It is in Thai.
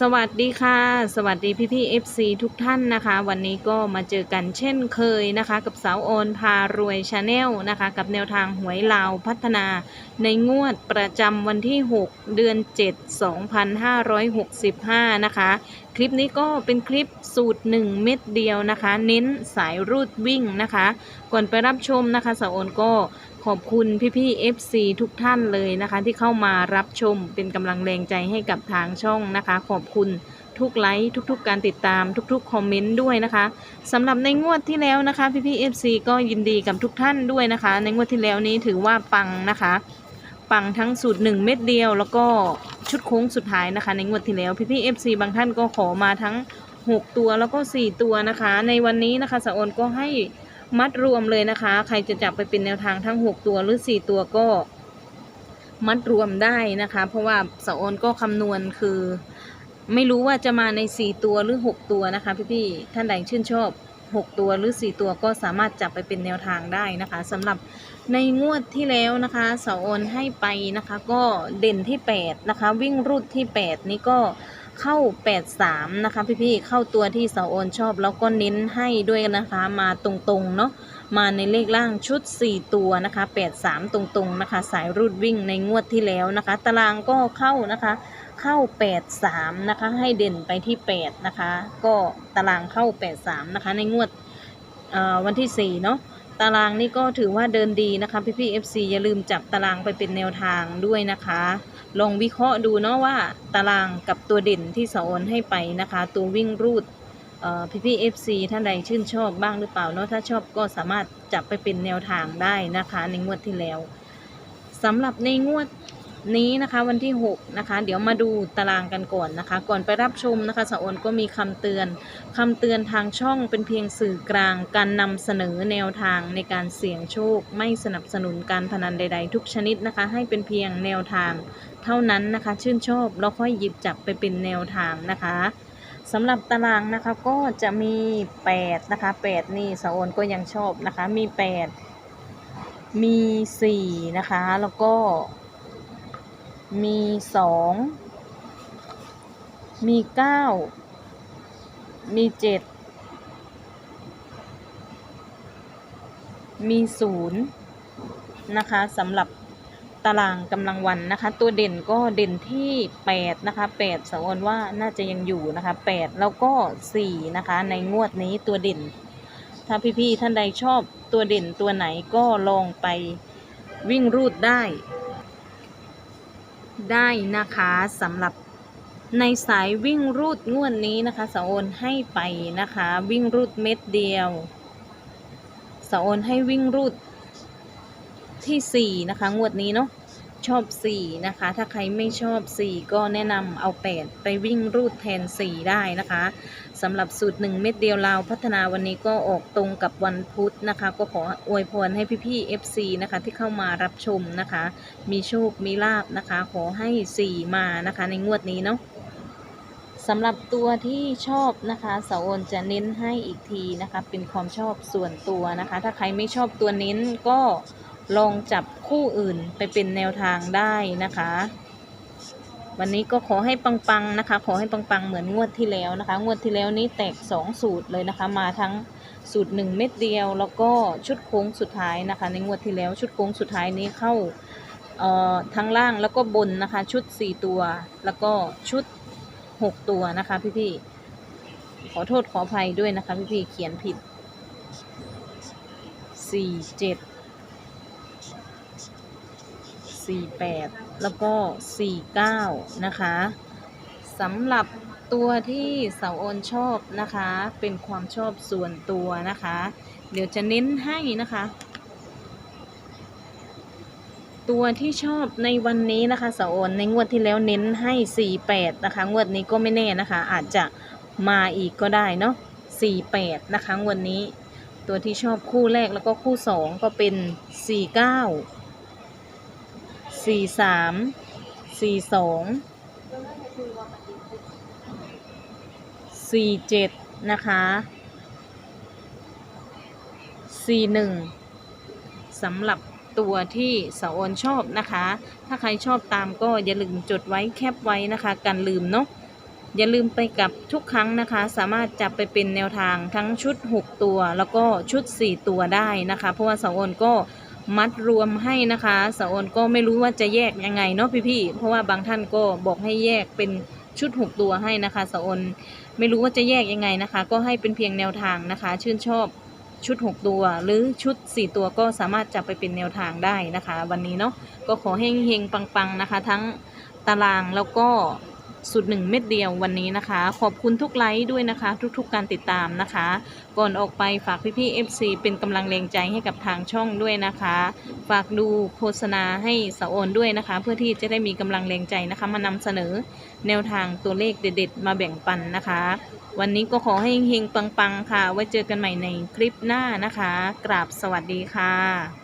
สวัสดีค่ะ สวัสดีพี่พี่ๆ FC ทุกท่านนะคะ วันนี้ก็มาเจอกันเช่นเคยนะคะ กับสาวโอนพารวยชาแนลนะคะ กับแนวทางหวยลาวพัฒนาในงวดประจำวันที่ 6 เดือน 7 2565 นะคะ คลิปนี้ก็เป็นคลิปสูตร 1 เม็ดเดียวนะคะ เน้นสายรูดวิ่งนะคะ ก่อนไปรับชมนะคะสาวโอนก็ ขอบคุณพี่ๆ FC ทุกท่านเลยนะคะ ที่เข้ามารับชมเป็นกำลังแรงใจให้กับทางช่องนะคะ ขอบคุณทุกไลค์ทุกๆ การติดตามทุกๆ คอมเมนต์ด้วยนะคะสำหรับในงวดที่แล้วนะคะพี่ๆ FC ก็ยินดีกับทุกท่านด้วยนะคะ ในงวดที่แล้วนี้ถือว่าปังนะคะ ปังทั้งสูตร 1 เม็ดเดียว แล้วก็ชุดโค้งสุดท้ายนะคะ ในงวดที่แล้วพี่ๆ FC บางท่านก็ขอมาทั้ง 6 ตัวแล้วก็ 4 ตัวนะคะ ในวันนี้นะคะสะออนก็ให้ มัดรวมเลยนะคะ ใครจะจับไปเป็นแนวทางทั้ง 6 ตัวหรือ 4 ตัวก็มัดรวมได้นะคะ เพราะว่าสะออนก็คำนวณคือ ไม่รู้ว่าจะมาใน 4 ตัวหรือ 6 ตัวนะคะ พี่ๆท่านใดชื่นชอบ 6 ตัวหรือ 4 ตัวก็สามารถจับไปเป็นแนวทางได้นะคะสำหรับในงวดที่แล้วนะคะสาโอนให้ไปนะคะ ก็เด่นที่ 8 นะคะ วิ่งรูดที่ 8 นี่ก็ เข้า 83 นะคะ พี่ๆ เข้าตัวที่เสาโอนชอบ แล้วก็เน้นให้ด้วยนะคะ มาตรงๆ เนาะ มาในเลขล่างชุด 4 ตัวนะคะ 83 ตรงๆ นะคะ สายรูดวิ่งในงวดที่แล้วนะคะ ตารางก็เข้านะคะ เข้า 83 นะคะ ให้เด่นไปที่ 8 นะคะ ก็ตารางเข้า 83 นะคะ ในงวดวันที่ 4 เนาะตารางนี่ก็ถือว่าเดินดีนะคะพี่พี่ FC อย่าลืมจับตารางไปเป็นแนวทางด้วยนะคะ ลองวิเคราะห์ดูเนาะว่าตารางกับตัวเด่นที่สอนให้ไปนะคะ ตัววิ่งรูดพี่พี่เอฟซีท่านใดชื่นชอบบ้างหรือเปล่าเนาะถ้าชอบก็สามารถจับไปเป็นแนวทางได้นะคะ ในงวดที่แล้วสำหรับในงวด นี้นะคะวันที่ 6 นะคะ เดี๋ยวมาดูตารางกันก่อนนะคะ ก่อนไปรับชมนะคะสะอนก็มีคำเตือนคำเตือนทางช่องเป็นเพียงสื่อกลาง การนำเสนอแนวทางในการเสี่ยงโชค ไม่สนับสนุนการพนันใด ๆ ทุกชนิดนะคะ ให้เป็นเพียงแนวทาง เท่านั้นนะคะ ชื่นชอบแล้วค่อยหยิบจับไปเป็นแนวทางนะคะสำหรับตารางนะคะก็จะมี8นะคะ8นี่สะออนก็ยังชอบนะคะมี 8 มี4นะคะแล้วก็ มีสอง มีเก้า มีเจ็ด มีศูนย์นะคะสำหรับตารางกำลังวันนะคะ ตัวเด่นก็เด่นที่แปดนะคะแปดสะออนว่าน่าจะยังอยู่นะคะแปดแล้วก็สี่นะคะ ในงวดนี้ตัวเด่น ถ้าพี่ๆท่านใดชอบตัวเด่นตัวไหนก็ลองไปวิ่งรูดได้ ได้นะคะสำหรับในสายวิ่งรูดงวดนี้นะคะสาโอนให้ไปนะคะ วิ่งรูดเม็ดเดียวสาโอนให้วิ่งรูดที่ 4 นะคะ งวดนี้เนาะชอบ 4 นะคะ ถ้าใครไม่ชอบ 4 ก็แนะนำเอา 8 ไปวิ่งรูดแทน 4 ได้นะคะ สำหรับสูตร 1 เม็ดเดียวลาวพัฒนาวันนี้ก็ออกตรงกับวันพุธนะคะ ก็ขออวยพรให้พี่ๆ FC นะคะที่เข้ามารับชมนะคะ มีโชคมีลาบนะคะ ขอให้ 4 มานะคะในงวดนี้เนาะสำหรับตัวที่ชอบนะคะเสาโอนจะเน้นให้อีกทีนะคะ เป็นความชอบส่วนตัวนะคะ ถ้าใครไม่ชอบตัวเน้นก็ลองจับคู่อื่นไปเป็นแนวทางได้นะคะ วันนี้ก็ขอให้ปังๆนะคะ ขอให้ปังๆเหมือนงวดที่แล้วนะคะ งวดที่แล้วนี้แตก 2 สูตรเลยนะคะ มาทั้งสูตร 1 เม็ดเดียว แล้วก็ชุดโค้งสุดท้ายนะคะ ในงวดที่แล้วชุดโค้งสุดท้ายนี้เข้าเอ่อทั้งล่างแล้วก็บนนะคะ ชุด 4 ตัว แล้วก็ชุด 6 ตัวนะคะพี่ๆขอโทษขออภัยด้วยนะคะพี่ๆเขียนผิด 4 7 48 แล้วก็ 49 นะคะสำหรับตัวที่เสาโอนชอบนะคะ เป็นความชอบส่วนตัวนะคะ เดี๋ยวจะเน้นให้นะคะ ตัวที่ชอบในวันนี้นะคะเสาโอนในงวดที่แล้วเน้นให้ 48 นะคะ งวดนี้ก็ไม่แน่นะคะ อาจจะมาอีกก็ได้เนาะ48 นะคะงวดนี้ ตัวที่ชอบคู่แรกแล้วก็คู่สองก็เป็น 49 สี่สามสี่สองสี่เจ็ดนะคะสี่หนึ่งสำหรับตัวที่สาโอนชอบนะคะ ถ้าใครชอบตามก็อย่าลืมจดไว้แคปไว้นะคะ กันลืมเนาะ อย่าลืมไปกับทุกครั้งนะคะ สามารถจับไปเป็นแนวทางทั้งชุด 6 ตัว แล้วก็ชุด 4 ตัวได้นะคะ เพราะว่าสาวโอนก็ มัดรวมให้นะคะสาวโอนก็ไม่รู้ว่าจะแยกยังไงเนาะพี่ๆเพราะว่าบางท่านก็บอกให้แยกเป็นชุด6ตัวให้นะคะสาวโอนไม่รู้ว่าจะแยกยังไงนะคะ ก็ให้เป็นเพียงแนวทางนะคะ ชื่นชอบชุด 6 ตัว หรือชุด 4 ตัวก็สามารถจับไปเป็นแนวทางได้นะคะ วันนี้เนาะก็ขอให้เฮงปัง ๆ นะคะ ทั้งตารางแล้วก็ สุดหนึ่งเม็ดเดียววันนี้นะคะ ขอบคุณทุกไลค์ด้วยนะคะ ทุกๆการติดตามนะคะ ก่อนออกไปฝากพี่ๆ FC เป็นกำลังแรงใจให้กับทางช่องด้วยนะคะ ฝากดูโฆษณาให้สาวโอนด้วยนะคะ เพื่อที่จะได้มีกำลังแรงใจนะคะ มานำเสนอแนวทางตัวเลขเด็ดๆ มาแบ่งปันนะคะ วันนี้ก็ขอให้เฮงๆปังๆค่ะ ไว้เจอกันใหม่ในคลิปหน้านะคะ กราบสวัสดีค่ะ